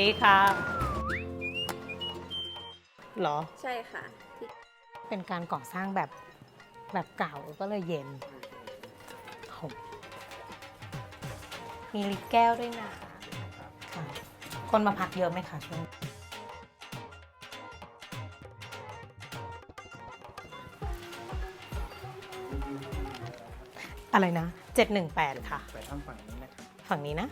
ดีค่ะเหรอ ใช่ค่ะที่เป็นการก่อสร้างแบบแบบเก่าก็เลยเย็นโหมีลิฟต์แก้วด้วยนะค่ะคนมาพักเยอะไหมคะช่วงนี้อะไรนะ 718 ค่ะ ไปทางฝั่งนี้นะครับฝั่งนี้นะ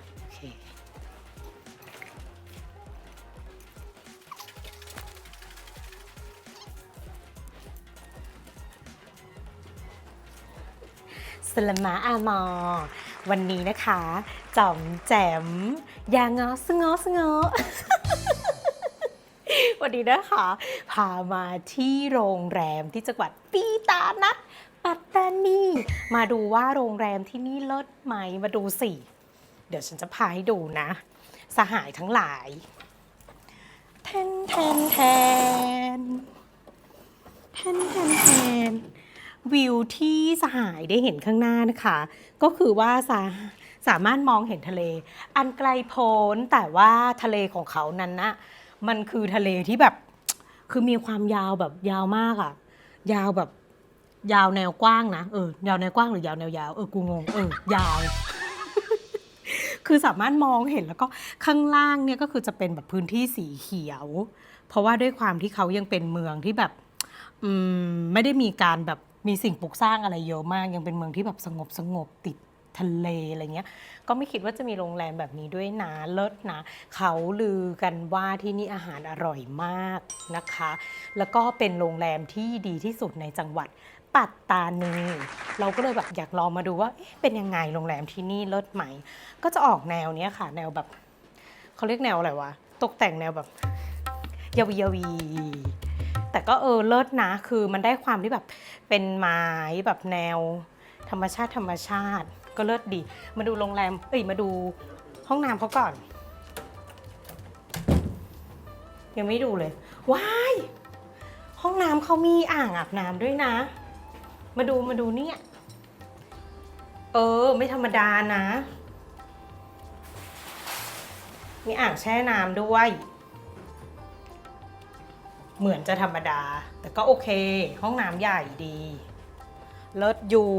สลามะอามอ วันนี้นะคะจอมแจม ยางอสงอสงอวันนี้นะคะ พามาที่โรงแรมที่จังหวัดปีตานัดปัตตานีมาดูว่าโรงแรมที่นี่เลิศไหมมาดูสิ เดี๋ยวฉันจะพาให้ดูนะ สหายทั้งหลายแทนแทนแทนแทนแทนแทน วิวที่สหายได้เห็นข้างหน้านะคะ ก็คือว่าสาสามารถมองเห็นทะเล อันไกลโพ้นแต่ว่าทะเลของเขานั้นนะมันคือทะเลที่แบบคือมีความยาวแบบยาวมากอะยาวแบบยาวแนวกว้างนะเออยาวแนวกว้างหรือยาวแนวยาวเออกูงงเออยาว คือสามารถมองเห็นแล้วก็ข้างล่างเนี่ยก็คือจะเป็นแบบพื้นที่สีเขียว เพราะว่าด้วยความที่เขายังเป็นเมืองที่แบบไม่ได้มีการแบบ มีสิ่งปลูกสร้างอะไรเยอะมาก ยังเป็นเมืองที่แบบสงบสงบติดทะเลอะไรเงี้ย ก็ไม่คิดว่าจะมีโรงแรมแบบนี้ด้วยนะเลิศนะ เขาลือกันว่าที่นี่อาหารอร่อยมากนะคะ แล้วก็เป็นโรงแรมที่ดีที่สุดในจังหวัดปัตตานีเราก็เลยแบบอยากลองมาดูว่าเเป็นยังไงโรงแรมที่นี่เลิศไหม ก็จะออกแนวเนี้ยค่ะ แนวแบบเขาเรียกแนวอะไรวะ ตกแต่งแนวแบบยาวียาวี แต่ก็เออเลิศนะ คือมันได้ความที่แบบเป็นไม้แบบแนว ธรรมชาติธรรมชาติ ก็เลิศดี มาดูโรงแรม เอ้ยมาดูห้องน้ำเขาก่อน ยังไม่ดูเลย ว้าย ห้องน้ำเขามีอ่างอาบน้ำด้วยนะ มาดูมาดูเนี่ย เออ ไม่ธรรมดานะ มีอ่างแช่น้ำด้วย เหมือนจะธรรมดา แต่ก็โอเค ห้องน้ำใหญ่ดีเลิศอยู่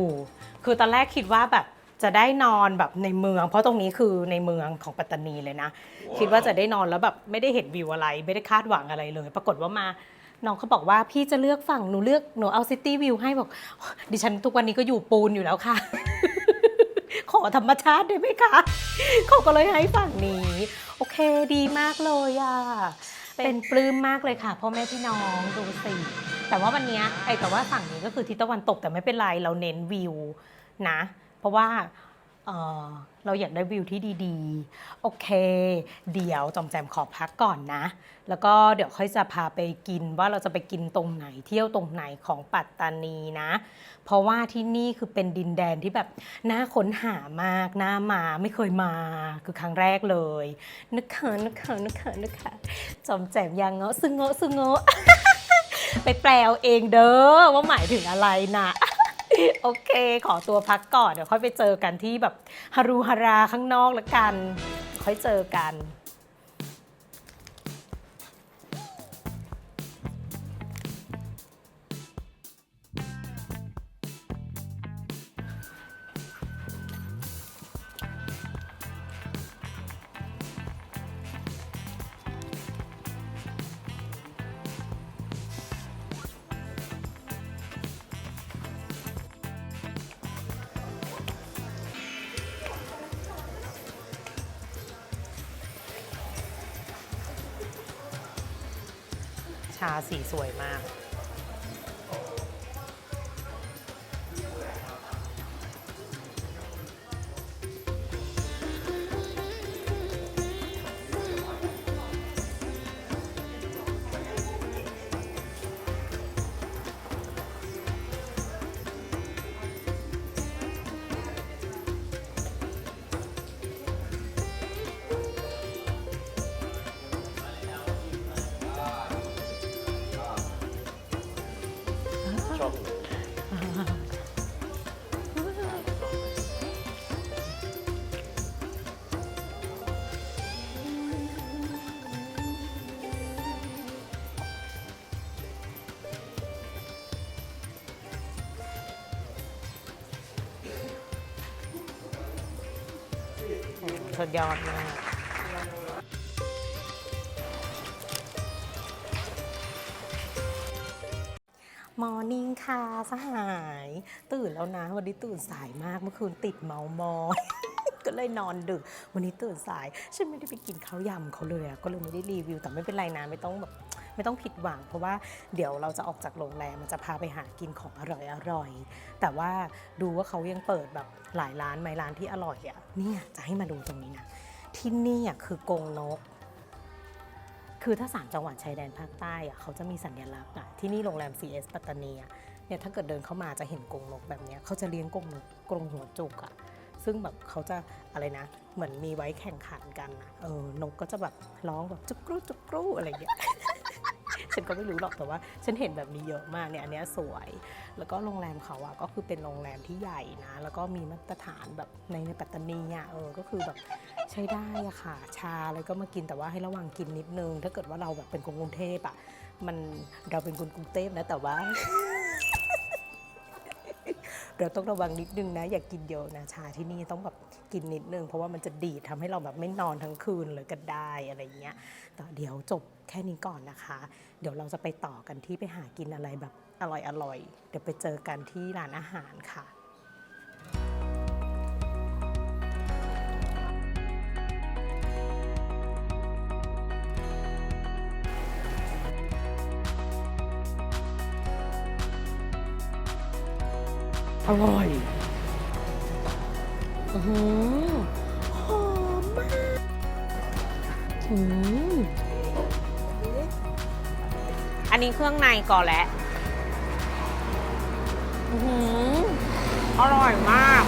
คือตอนแรกคิดว่าแบบจะได้นอนแบบในเมือง เพราะตรงนี้คือในเมืองของปัตตานีเลยนะ คิดว่าจะได้นอนแล้วแบบไม่ได้เห็นวิวอะไร ไม่ได้คาดหวังอะไรเลย ปรากฏว่ามาน้องเขาบอกว่าพี่จะเลือกฝั่งหนูเลือกหนูเอาซิตี้วิวให้บอก ดิฉันทุกวันนี้ก็อยู่ปูนอยู่แล้วค่ะ ขอธรรมชาติได้ไหมคะเขาก็เลยให้ฝั่งนี้ โอเคดีมากเลยอะ เป็นปลื้มมากเลยค่ะพ่อแม่พี่น้องดูสิแต่ว่าวันนี้ไอแต่ว่าฝั่งนี้ก็คือทิศตะวันตกแต่ไม่เป็นไรเราเน้นวิวนะ เพราะว่า เอ่อเราอยากได้วิวที่ดีๆ โอเค เดี๋ยวจอมแจมขอพักก่อนนะ แล้วก็เดี๋ยวค่อยจะพาไปกินว่าเราจะไปกินตรงไหนเที่ยวตรงไหนของปัตตานีนะ เพราะว่าที่นี่คือเป็นดินแดนที่แบบน่าค้นหามากน่ามาไม่เคยมาคือครั้งแรกเลยนึกเขินนึกเขินนึกเขินนึกเขินจอมแจมยังเงาะซึงเงาะซึงเงาะไปแปลเอาเองเด้อว่าหมายถึงอะไรนะ โอเค ขอตัวพักก่อน เดี๋ยวค่อยไปเจอกันที่แบบฮารุฮาราข้างนอกละกัน ค่อยเจอกันาสีสวยมาก สุดยอดมากมอร์นิ่งค่ะสหาย ตื่นแล้วนะ วันนี้ตื่นสายมากเมื่อคืนติดเมามอยก็เลยนอนดึก วันนี้ตื่นสาย ฉันไม่ได้ไปกินข้าวยำเขาเลยอะก็เลยไม่ได้รีวิวแต่ไม่เป็นไรนะ ไม่ต้องแบบ ไม่ต้องผิดหวัง เพราะว่าเดี๋ยวเราจะออกจากโรงแรมมันจะพาไปหากินของอร่อยอร่อยๆแต่ว่าดูว่าเขายังเปิดแบบหลายร้านไหมร้านที่อร่อยอะเนี่ยจะให้มาดูตรงนี้นะที่นี่อะคือกงนก คือถ้าสามจังหวัดชายแดนภาคใต้อะเขาจะมีสัญลักษณ์อะที่นี่โรงแรม CS ปัตตานีอะเนี่ยถ้าเกิดเดินเข้ามาจะเห็นกรงนกแบบเนี้ยเขาจะเลี้ยงกรงนกกรงหัวจุกอะซึ่งแบบเขาจะอะไรนะ เหมือนมีไว้แข่งขันกันนะเออนกก็จะแบบร้องแบบจุกกรูจุกกรูอะไรอย่างเงี้ย ฉันก็ไม่รู้หรอกแต่ว่า ฉันเห็นแบบนี้เยอะมากเนี่ยอันเนี้ยสวย แล้วก็โรงแรมเขาอะก็คือเป็นโรงแรมที่ใหญ่นะ แล้วก็มีมาตรฐานแบบในในปัตตานีอะเออก็คือแบบใช้ได้อะค่ะ ชาอะไรก็มากินแต่ว่าให้ระวังกินนิดนึง ถ้าเกิดว่าเราแบบเป็นคนกรุงเทพอะมันเราเป็นคนกรุงเทพนะแต่ว่าเราต้องระวังนิดนึงนะ อย่ากกินเยอะนะชาที่นี่ต้องแบบ กินนิดนึง เพราะว่ามันจะดีดทำให้เราแบบไม่นอนทั้งคืนเลยก็ได้อะไรเงี้ยแต่เดี๋ยวจบแค่นี้ก่อนนะคะ เดี๋ยวเราจะไปต่อกันที่ไปหากินอะไรแบบอร่อยๆเดี๋ยวไปเจอกันที่ร้านอาหารค่ะอร่อย อือหือหอมมากอืมอันนี้เครื่องในก่อนแล้วอือหืออร่อยมาก